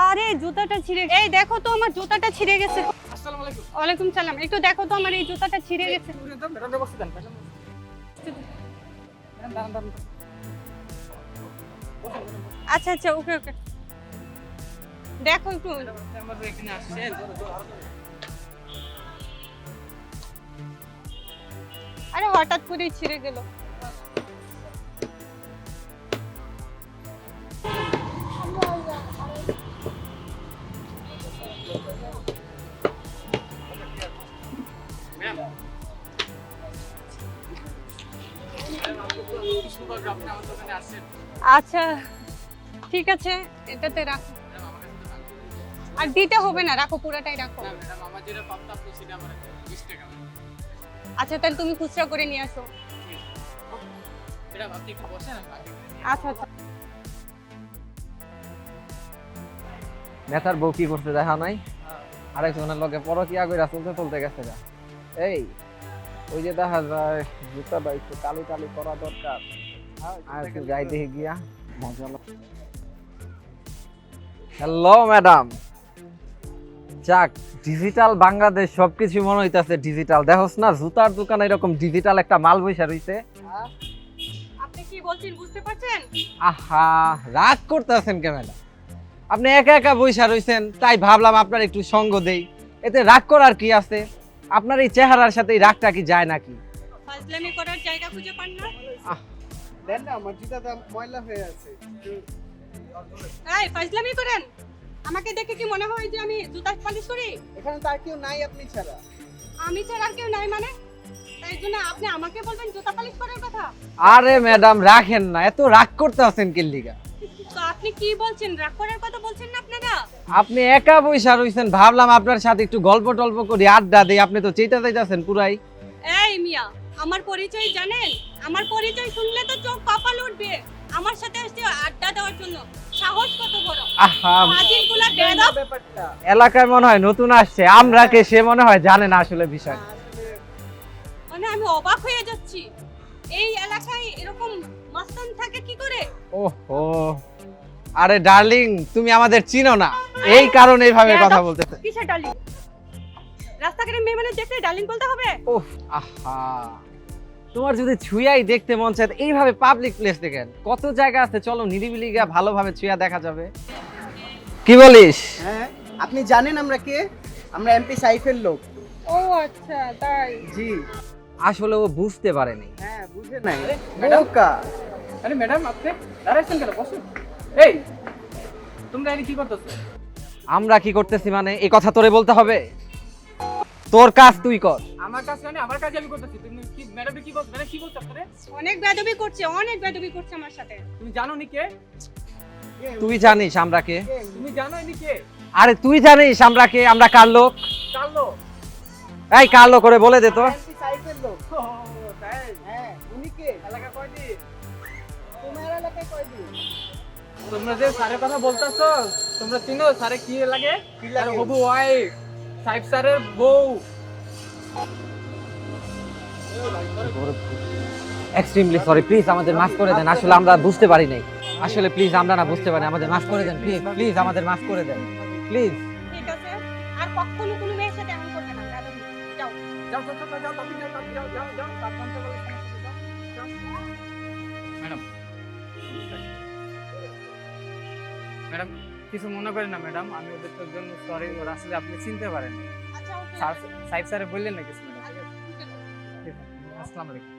আরে জুতাটা ছিঁড়ে এই দেখো তো আমার জুতাটা ছিঁড়ে গেছে। আসসালামু আলাইকুম। ওয়ালাইকুম সালাম। একটু দেখো তো আমার এই জুতাটা ছিঁড়ে গেছে। আচ্ছা আচ্ছা ওকে ওকে। দেখো একটু। আরে হঠাৎ করেই ছিঁড়ে গেল। আপনি আমার দোকানে আসছেন আচ্ছা ঠিক আছে এটাতে রাখো। আর দিতে হবে না রাখো পুরাটাই রাখো। না ম্যাডাম আমার যেটা প্রাপ্ত আপনি সেটা আমার বিশ টাকা আচ্ছা তাহলে তুমি খুচরা করে নিয়ে আসো। আচ্ছা আচ্ছা নেতার বউ কি করতে দেখা নাই? আরেকজনের লগে পরকিয়া কইরা চলতে চলতে গেছে এই ওই যে দেখা যায় জুতাটা একটু কালি কালি করা দরকার। আর যাই দেখে গিয়া মজা হ্যালো ম্যাডাম যাক ডিজিটাল বাংলাদেশ সবকিছু মনে হইতাছে ডিজিটাল দেখোস না জুতার দোকানে এরকম ডিজিটাল একটা মাল বইসা রইছে। আপনি কি বলছেন বুঝতে পারছেন? আহা রাগ করতেছেন কে ম্যাডাম? আপনি একা একা বইসা রইছেন তাই ভাবলাম আপনার একটু সঙ্গ দেই। এতে রাগ করার কি আছে? আপনার এই চেহারার সাথে এই রাগটা কি যায় নাকি? ফাজলামি করার জায়গা খুঁজে পান না? দেন না আমার জুতাটা ময়লা হয়ে আছে। এই ফাজলামি করেন। আমাকে দেখে কি মনে হয় যে আমি জুতা পালিশ করি? এখানে তার কেউ নাই আপনি ছাড়া। আমি ছাড়া আর কেউ নাই মানে? তাই জন্য আপনি আমাকে বলবেন জুতা পালিশ করার কথা? আরে ম্যাডাম রাখেন না এত রাগ করতে আছেন কিল্লিগা তো আপনি কি বলছেন? রাগ করার কথা বলছেন না আপনারা? আপনি একা বইসা রইছেন ভাবলাম আপনার সাথে একটু গল্প টল্প করি আড্ডা দিই আপনি তো চেতা যাইতাছেন পুরাই। এই মিয়া আমার পরিচয় জানেন আমার পরিচয় শুনলে তো চোখ কপাল উঠবে। আমার সাথে আসছে আড্ডা দেওয়ার জন্য। সাহস কত বড়। আহা হাজিরগুলা বেদব এলাকায় মনে হয় নতুন আসছে। আমরা কে সে মনে হয় জানে না আসলে বিষয়। মানে আমি অবাক হয়ে যাচ্ছি। এই এলাকায় এরকম মাস্তান থাকে কি করে? ওহো। আরে ডার্লিং তুমি আমাদের চিনো না। এই কারণে এইভাবে কথা বলতেছে। কিসের ডার্লিং? রাস্তাঘাটে মেয়ে মানে দেখলে ডার্লিং বলতে হবে? ওহ আহা। তোমার যদি ছুঁয়াই দেখতে মন চায় এইভাবে পাবলিক প্লেস দেখেন। কত জায়গা আছে চলো নিরিবিলি গিয়ে ভালোভাবে ছুঁয়া দেখা যাবে। কি বলিস? হ্যাঁ আপনি জানেন আমরা কে? আমরা এমপি সাইফের লোক। ও আচ্ছা তাই। জি। আসলে ও বুঝতে পারেনি। হ্যাঁ বুঝে নাই। ম্যাডাম। বোকা। আরে ম্যাডাম আপনি দাঁড়াইছেন কেন? বসুন। এই তোমরা এখানে কি করতেছো? আমরা কি করতেছি মানে? এই কথা তোরে বলতে হবে? তোর কাজ তুই কর। আমার মানে আমার কাছে আমি করতেছি। তুমি কি ম্যাডাম কি বলছো? ম্যাডাম কি বলছো আপনারে? অনেক বেদবি করছে অনেক বেদবি করছে আমার সাথে। তুমি জানো নি কে? তুই জানিস আমরা কে? তুমি জানো কে? আরে তুই জানিস আমরা কে? আমরা কার লোক? কার লোক? এই কার লোক করে বলে দে তো। এমপি লোক। তাই? হ্যাঁ উনি কে? এলাকা কয়টি? তোমার এলাকায় কয়দিন তোমরা যে স্যারের কথা বলতেছো তোমরা চিনো স্যারে কি লাগে? কি লাগে? হবু ওয়াইফ সাহেব স্যারের বউ। এক্সট্রিমলি সরি প্লিজ আমাদের মাফ করে দেন আসলে আমরা বুঝতে পারি নাই আসলে প্লিজ আমরা না বুঝতে পারি আমাদের মাফ করে দেন প্লিজ প্লিজ আমাদের মাফ করে দেন প্লিজ ঠিক আছে আর কখনো কোনো মেয়ের সাথে এমন করবে না যাও যাও যাও যাও যাও যাও যাও যাও যাও সাবধানে বলে যাও ম্যাডাম ম্যাডাম কিছু মনে করেন না ম্যাডাম আমি ওদের জন্য সরি ওরা আসলে আপনি চিনতে পারেন আচ্ছা সাহেব স্যারে বললেন না কিছু আসসালামু আলাইকুম।